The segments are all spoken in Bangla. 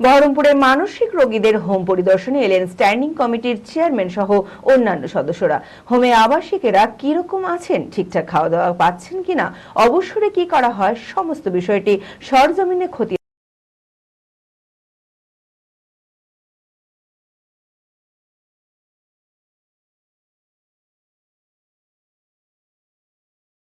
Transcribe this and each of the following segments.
বহরমপুরে মানসিক রোগীদের হোম পরিদর্শনে এলেন স্ট্যান্ডিং কমিটির চেয়ারম্যান সহ অন্যান্য সদস্যরা। হোমে আবাসিকেরা কীরকম আছেন? ঠিকঠাক খাওয়া দাওয়া পাচ্ছেন কিনা? অবসরে কি করা হয়? সমস্ত বিষয়টি সরজমিনে ক্ষতি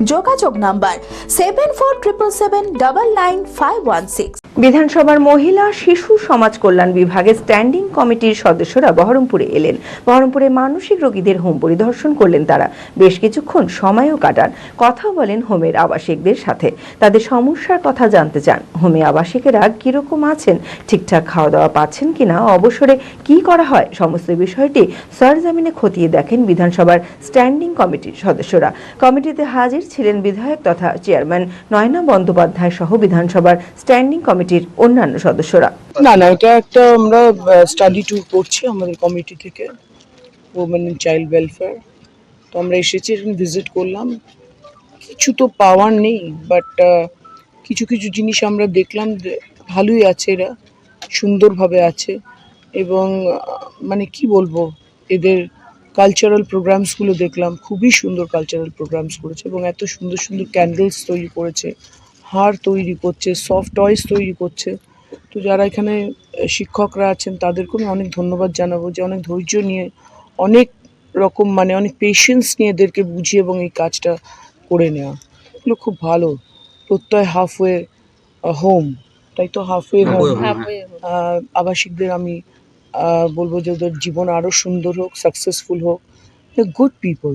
যোগাযোগ number seven four triple seven double nine five one six বিধানসভার মহিলা শিশু সমাজ কল্যাণ বিভাগের স্ট্যান্ডিং কমিটির সদস্যরা বহরমপুরে এলেন। বহরমপুরে মানসিক রোগীদের হোম পরিদর্শন করলেন তারা। বেশ কিছুক্ষণ সময়ও কাটান। কথা বলেন হোমের আবাসিকদের সাথে। তাদের সমস্যার কথা জানতে চান। হোমে আবাসিকেরা কীরকম আছেন? ঠিকঠাক খাওয়া দাওয়া পাচ্ছেন কিনা? অবসরে কি করা হয়? সমস্ত বিষয়টি সরজামিনে খতিয়ে দেখেন বিধানসভার স্ট্যান্ডিং কমিটির সদস্যরা। কমিটিতে হাজির ছিলেন বিধায়ক তথা চেয়ারম্যান নয়না বন্দ্যোপাধ্যায় সহ বিধানসভার স্ট্যান্ডিং কমিটির অন্যান্য সদস্যরা। না না এটা একটা আমরা স্টাডি ট্যুর করছি আমাদের কমিটি থেকে ওমেন অ্যান্ড চাইল্ড ওয়েলফেয়ার তো আমরা এসেছি, এখানে ভিজিট করলাম। কিছু তো পাওয়ার নেই বাট কিছু কিছু জিনিস আমরা দেখলাম ভালোই আছে এরা, সুন্দরভাবে আছে এবং মানে কি বলব, এদের কালচারাল প্রোগ্রামসগুলো দেখলাম খুবই সুন্দর কালচারাল প্রোগ্রামস করেছে এবং এত সুন্দর সুন্দর ক্যান্ডেলস তৈরি করেছে হার তৈরি করছে সফট টয়েস তৈরি করছে। তো যারা এখানে শিক্ষকরা আছেন তাদেরকেও আমি অনেক ধন্যবাদ জানাব যে অনেক ধৈর্য নিয়ে অনেক রকম মানে অনেক পেশেন্স নিয়ে এদেরকে বুঝিয়ে এবং এই কাজটা করে নেওয়া। এগুলো খুব ভালো। প্রত্যয় হাফওয়ে হোম তাই তো? হাফওয়ে হোম আবাসিকদের আমি বলব যে ওদের জীবন আরও সুন্দর হোক সাকসেসফুল হোক গুড পিপল